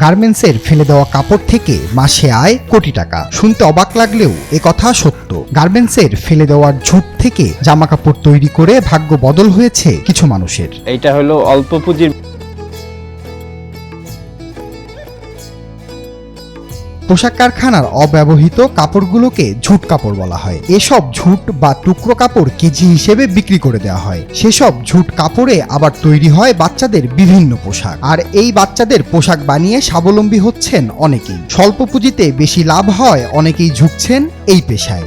গার্মেন্টসের ফেলে দেওয়া কাপড় থেকে মাসে আয় কোটি টাকা। শুনতে অবাক লাগলেও এ কথা সত্য। গার্মেন্টসের ফেলে দেওয়ার ঝুট থেকে জামা কাপড় তৈরি করে ভাগ্য বদল হয়েছে কিছু মানুষের। এটা হলো অল্প পুঁজির পোশাক কারখানার অব্যবহৃত কাপড়গুলোকে ঝুট কাপড় বলা হয়। এসব ঝুট বা টুকরো কাপড় কেজি হিসেবে বিক্রি করে দেওয়া হয়। সেসব ঝুট কাপড়ে আবার তৈরি হয় বাচ্চাদের বিভিন্ন পোশাক। আর এই বাচ্চাদের পোশাক বানিয়ে স্বাবলম্বী হচ্ছেন অনেকেই। স্বল্প পুঁজিতে বেশি লাভ হয় অনেকেই ঝুঁকছেন এই পেশায়।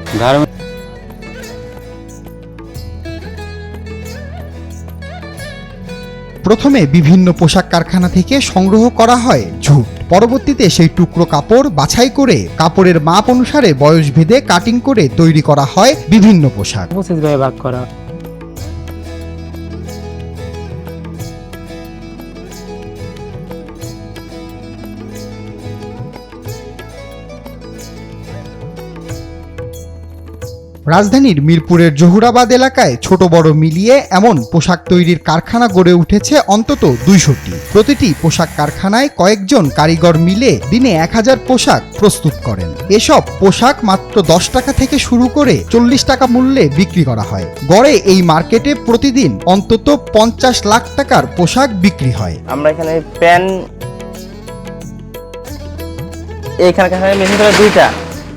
প্রথমে বিভিন্ন পোশাক কারখানা থেকে সংগ্রহ করা হয় ঝুট। পরবর্তীতে সেই টুকরো কাপড় বাছাই করে কাপড়ের মাপ অনুসারে বয়স ভেদে কাটিং করে তৈরি করা হয় বিভিন্ন পোশাক। ভাগ করা। রাজধানীর মিরপুরের জহুরাবাদ এলাকায় ছোট বড় মিলিয়ে এমন পোশাক তৈরির কারখানা গড়ে উঠেছে অন্তত দুইশোটি। প্রতিটি পোশাক কারখানায় কয়েকজন কারিগর মিলে দিনে এক হাজার পোশাক প্রস্তুত করেন। এসব পোশাক মাত্র দশ টাকা থেকে শুরু করে চল্লিশ টাকা মূল্যে বিক্রি করা হয়। গড়ে এই মার্কেটে প্রতিদিন অন্তত পঞ্চাশ লাখ টাকার পোশাক বিক্রি হয়। আমরা এখানে প্যান এইখানে কাছে মেশিন দুইটা।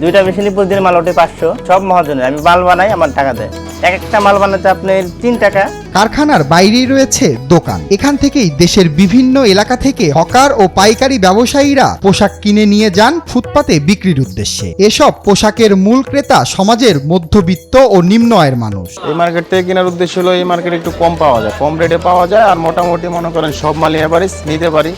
দুইটা মেশিনই প্রতিদিন মাল ওঠে পাঁচশো। সব মহাজনের। আমি মাল বানাই আমার টাকা দেয়। এক একটা মাল বানাতে আপনার তিন টাকা। কারখানার বাইরেই রয়েছে দোকান। এখান থেকেই দেশের বিভিন্ন এলাকা থেকে হকার ও পাইকারি ব্যবসায়ীরা পোশাক কিনে নিয়ে যান ফুটপাতে বিক্রির উদ্দেশ্যে। এসব পোশাকের মূল ক্রেতা সমাজের মধ্যবিত্ত ও নিম্ন আয়ের মানুষ। এই মার্কেট থেকে কেনার উদ্দেশ্য হলো এই মার্কেটে একটু কম পাওয়া যায়। কম রেটে পাওয়া যায় আর মোটামুটি মনে করেন সব মালই এভারেজ নিতে পারি।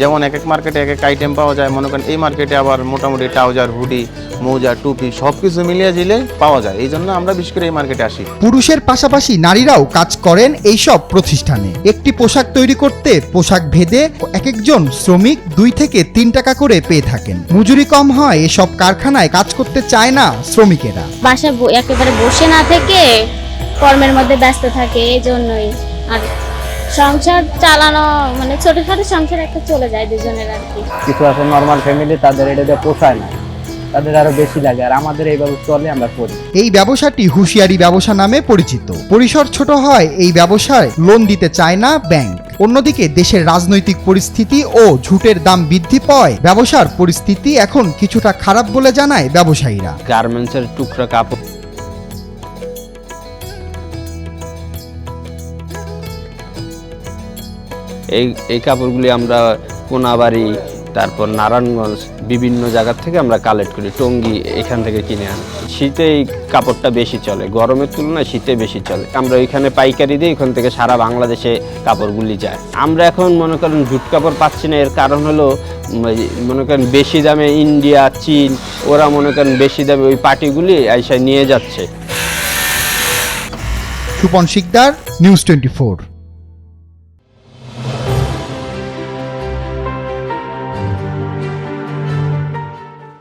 যেমন এক এক মার্কেটে এক এক আইটেম পাওয়া যায় মনে করেন এই মার্কেটে আবার মোটামুটি ট্রাউজার হুডি মোজা টুপি সব কিছু মিলিয়ে জিলে পাওয়া যায়। এই জন্য আমরা বিশেষ করে এই মার্কেটে আসি। পুরুষের পাশাপাশি নারীরাও কাজ করেন এইসব প্রতিষ্ঠানে। একটি পোশাক তৈরি করতে পোশাক ভেদে এক একজন শ্রমিক দুই থেকে তিন টাকা করে পেয়ে থাকেন। মজুরি কম হয় এসব কারখানায় কাজ করতে চায় না শ্রমিকেরা। বাসায় একেবারে বসে না থেকে কর্মের মধ্যে ব্যস্ত থাকে এই জন্যই আর সংসার চালানো মানে ছোটখাটো সংসার একটা চলে যায় দুজনের আর কি। কিছু আছে নর্মাল ফ্যামিলি তাদের এটা দিয়ে পোষায় না। তাদের আরও বেশি লাগে আর আমাদের এইভাবে চলে আমরা করি। এই ব্যবসাটি হুঁশিয়ারি ব্যবসা নামে পরিচিত। পরিসর ছোট হয় এই ব্যবসায় লোন দিতে চায় না ব্যাংক অন্যদিকে দেশের রাজনৈতিক পরিস্থিতি ও ঝুটের দাম বৃদ্ধি পায় ব্যবসার পরিস্থিতি এখন কিছুটা খারাপ বলে জানায় ব্যবসায়ীরা। গার্মেন্টসের টুকরা কাপড় এই এই কাপড়গুলি আমরা কোনাবাড়ি, তারপর নারায়ণগঞ্জ বিভিন্ন জায়গা থেকে আমরা কালেক্ট করি, টঙ্গি এখান থেকে কিনে আনি। শীতে এই কাপড়টা বেশি চলে, গরমের তুলনায় শীতে বেশি চলে। আমরা ওইখানে পাইকারি দিই ওখান থেকে সারা বাংলাদেশে কাপড়গুলি যায়। আমরা এখন মনে করেন জুট কাপড় পাচ্ছি না, এর কারণ হলো মনে করেন বেশি দামে ইন্ডিয়া, চীন, ওরা মনে করেন বেশি দামে ওই পার্টিগুলি আইসা নিয়ে যাচ্ছে। Supon Sikdar news twenty